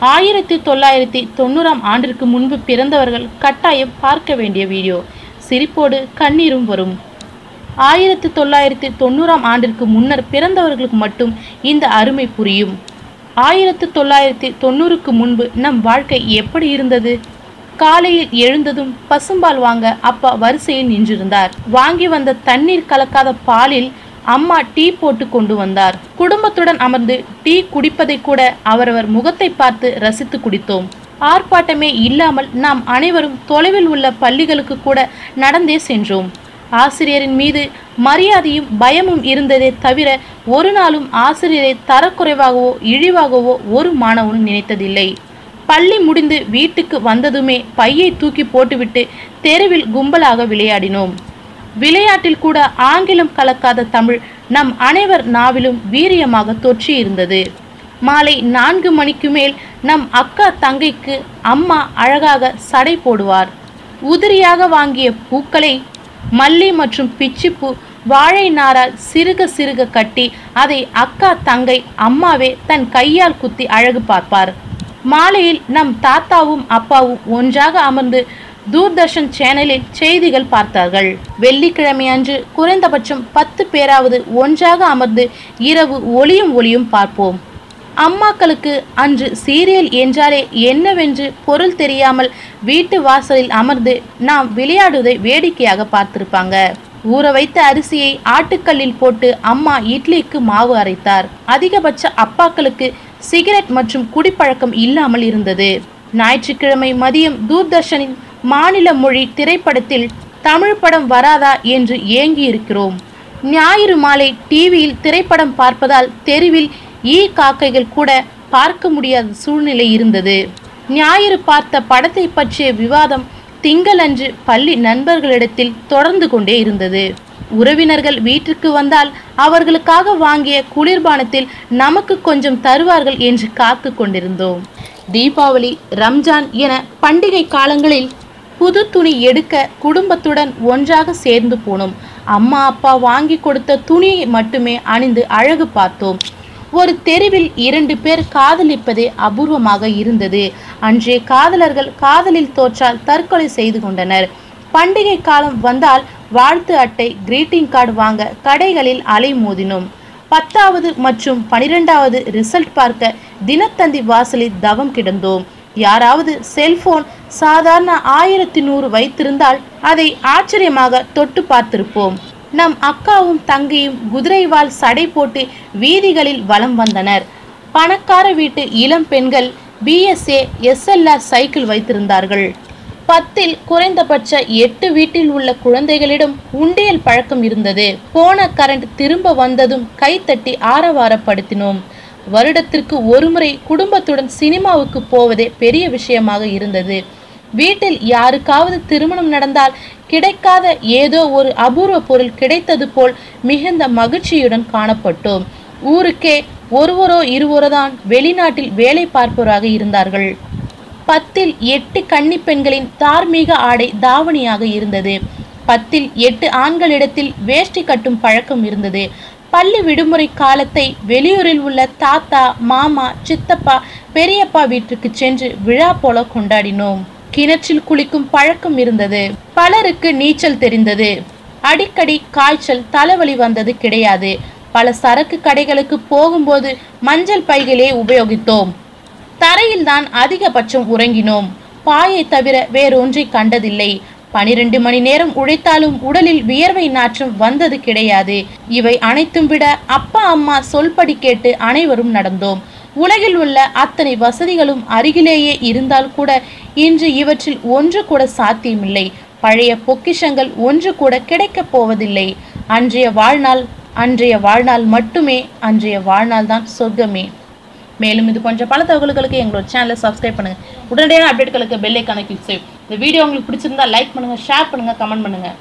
ஆயிரத்தி தொள்ளாயிரத்தி தொண்ணூறாம் ஆண்டிற்கு முன்பு பிறந்தவர்கள் கட்டாயம் பார்க்க வேண்டிய வீடியோ. சிரிப்போடு கண்ணீரும் வரும். ஆயிரத்தி தொள்ளாயிரத்தி தொண்ணூறாம் ஆண்டிற்கு முன்னர் பிறந்தவர்களுக்கு மட்டும் இந்த அருமை புரியும். ஆயிரத்தி தொள்ளாயிரத்தி தொண்ணூறுக்கு முன்பு நம் வாழ்க்கை எப்படி இருந்தது? காலையில் எழுந்ததும் பசும்பால் வாங்க அப்பா வரிசையில் நின்றிருந்தார். வாங்கி வந்த தண்ணீர் கலக்காத பாலில் அம்மா டீ போட்டு கொண்டு வந்தார். குடும்பத்துடன் அமர்ந்து டீ குடிப்பதை கூட அவரவர் முகத்தை பார்த்து ரசித்து குடித்தோம். ஆர்ப்பாட்டமே இல்லாமல் நாம் அனைவரும் தொலைவில் உள்ள பள்ளிகளுக்கு கூட நடந்தே சென்றோம். ஆசிரியரின் மீது மரியாதையும் பயமும் இருந்ததே தவிர ஒரு நாளும் ஆசிரியரை தரக்குறைவாகவோ இழிவாகவோ ஒரு மாணவனும் நினைத்ததில்லை. பள்ளி முடிந்து வீட்டுக்கு வந்ததுமே பையை தூக்கி போட்டுவிட்டு தெருவில் கும்பலாக விளையாடினோம். விளையாட்டில் கூட ஆங்கிலம் கலக்காத தமிழ் நம் அனைவர் நாவிலும் வீரியமாக தொற்றியிருந்தது. மாலை நான்கு மணிக்கு மேல் நம் அக்கா தங்கைக்கு அம்மா அழகாக சடை போடுவார். உதிரியாக வாங்கிய பூக்களை மல்லி மற்றும் பிச்சிப்பூ வாழை நாரால் சிறுக சிறுக கட்டி அதை அக்கா தங்கை அம்மாவே தன் கையால் குத்தி அழகு பார்ப்பார். மாலையில் நம் தாத்தாவும் அப்பாவும் ஒன்றாக அமர்ந்து தூர்தர்ஷன் சேனலில் செய்திகள் பார்த்தார்கள். வெள்ளிக்கிழமை அன்று குறைந்தபட்சம் பத்து பேராவது ஒன்றாக அமர்ந்து இரவு ஒளியும் ஒளியும் பார்ப்போம். அம்மாக்களுக்கு அன்று சீரியல் என்றாலே என்னவென்று பொருள் தெரியாமல் வீட்டு வாசலில் அமர்ந்து நாம் விளையாடுவதை வேடிக்கையாக பார்த்திருப்பாங்க. ஊற வைத்த அரிசியை ஆட்டுக்கல்லில் போட்டு அம்மா இட்லிக்கு மாவு அரைத்தார். அதிகபட்ச அப்பாக்களுக்கு சிகரெட் மற்றும் குடிப்பழக்கம் இல்லாமல் இருந்தது. ஞாயிற்றுக்கிழமை மதியம் தூர்தர்ஷனின் மாநில மொழி திரைப்படத்தில் தமிழ் படம் வராதா என்று ஏங்கி இருக்கிறோம் ஞாயிறு மாலை டிவியில் திரைப்படம் பார்ப்பதால் தெருவில் ஈ காக்கைகள் கூட பார்க்க முடியாத சூழ்நிலை இருந்தது. ஞாயிறு பார்த்த படத்தை பற்றிய விவாதம் திங்களன்று பள்ளி நண்பர்களிடத்தில் தொடர்ந்து கொண்டே இருந்தது. உறவினர்கள் வீட்டிற்கு வந்தால் அவர்களுக்காக வாங்கிய குளிர்பானத்தில் நமக்கு கொஞ்சம் தருவார்கள் என்று காத்து கொண்டிருந்தோம். தீபாவளி ரம்ஜான் என பண்டிகை காலங்களில் புது துணி எடுக்க குடும்பத்துடன் ஒன்றாக சேர்ந்து போனோம். அம்மா அப்பா வாங்கி கொடுத்த துணியை மட்டுமே அணிந்து அழகு பார்த்தோம். ஒரு தெருவில் இரண்டு பேர் காதலிப்பதே அபூர்வமாக இருந்தது. அன்றே காதலர்கள் காதலில் தோற்றால் தற்கொலை செய்து கொண்டனர். பண்டிகை காலம் வந்தால் வாழ்த்து அட்டை கிரீட்டிங் கார்டு வாங்க கடைகளில் அலைமோதினோம் பத்தாவது மற்றும் பனிரெண்டாவது ரிசல்ட் பார்க்க தினத்தந்தி வாசலில் தவம் கிடந்தோம். யாராவது செல்போன் சாதாரண ஆயிரத்தி நூறு வைத்திருந்தால் அதை ஆச்சரியமாக தொட்டு பார்த்திருப்போம். நம் அக்காவும் தங்கையும் குதிரைவால் சடை போட்டு வீதிகளில் வலம் வந்தனர். பணக்கார வீட்டு இளம் பெண்கள் பிஎஸ்ஏ எஸ்எல்ஆர் சைக்கிள் வைத்திருந்தார்கள். பத்தில் குறைந்தபட்ச எட்டு வீட்டில் உள்ள குழந்தைகளிடம் உண்டியல் பழக்கம் இருந்தது. போன கரண்ட் திரும்ப வந்ததும் கைத்தட்டி ஆரவாரப்படுத்தினோம். வருடத்திற்கு ஒருமுறை குடும்பத்துடன் சினிமாவுக்கு போவதே பெரிய விஷயமாக இருந்தது. வீட்டில் யாருக்காவது திருமணம் நடந்தால் கிடைக்காத ஏதோ ஒரு அபூர்வ பொருள் கிடைத்தது போல் மிகுந்த மகிழ்ச்சியுடன் காணப்பட்டோம். ஊருக்கே ஒருவரோ இருவரோ தான் வெளிநாட்டில் வேலை பார்ப்பவராக இருந்தார்கள். பத்தில் எட்டு கன்னி பெண்களின் தார்மீக ஆடை தாவணியாக இருந்தது. பத்தில் எட்டு ஆண்களிடத்தில் வேஷ்டி கட்டும் பழக்கம் இருந்தது. பள்ளி விடுமுறை காலத்தை வெளியூரில் உள்ள தாத்தா மாமா சித்தப்பா பெரியப்பா வீட்டுக்கு சென்று விழா போல கொண்டாடினோம். கிணற்றில் குளிக்கும் பழக்கம் இருந்தது. பலருக்கு நீச்சல் தெரிந்தது. அடிக்கடி காய்ச்சல் தலைவலி வந்தது கிடையாது. பல சரக்கு கடைகளுக்கு போகும்போது மஞ்சள் பைகளே உபயோகித்தோம். தரையில் தான் அதிகபட்சம் உறங்கினோம். பாயை தவிர வேறொன்றை கண்டதில்லை. பனிரெண்டு மணி நேரம் உழைத்தாலும் உடலில் வியர்வை நாற்றம் வந்தது கிடையாது. இவை அனைத்தும் விட அப்பா அம்மா சொல்படி கேட்டு அனைவரும் நடந்தோம். உலகில் உள்ள அத்தனை வசதிகளும் அருகிலேயே இருந்தால் கூட இன்று இவற்றில் ஒன்று கூட சாத்தியமில்லை. பழைய பொக்கிஷங்கள் ஒன்று கூட கிடைக்கப் போவதில்லை. அன்றைய வாழ்நாள் அன்றைய வாழ்நாள் மட்டுமே அன்றைய வாழ்நாள் தான் சொர்க்கமே. மேலும் இது போன்ற பல தகவல்களுக்கு எங்களோட சேனலை சப்ஸ்கிரைப் பண்ணுங்கள் உடனடியான அப்டேட்களுக்கு பெல் ஐக்கானை கிளிக் செய்யும் இந்த வீடியோ உங்களுக்கு பிடிச்சிருந்தா லைக் பண்ணுங்கள் ஷேர் பண்ணுங்கள் கமெண்ட் பண்ணுங்கள்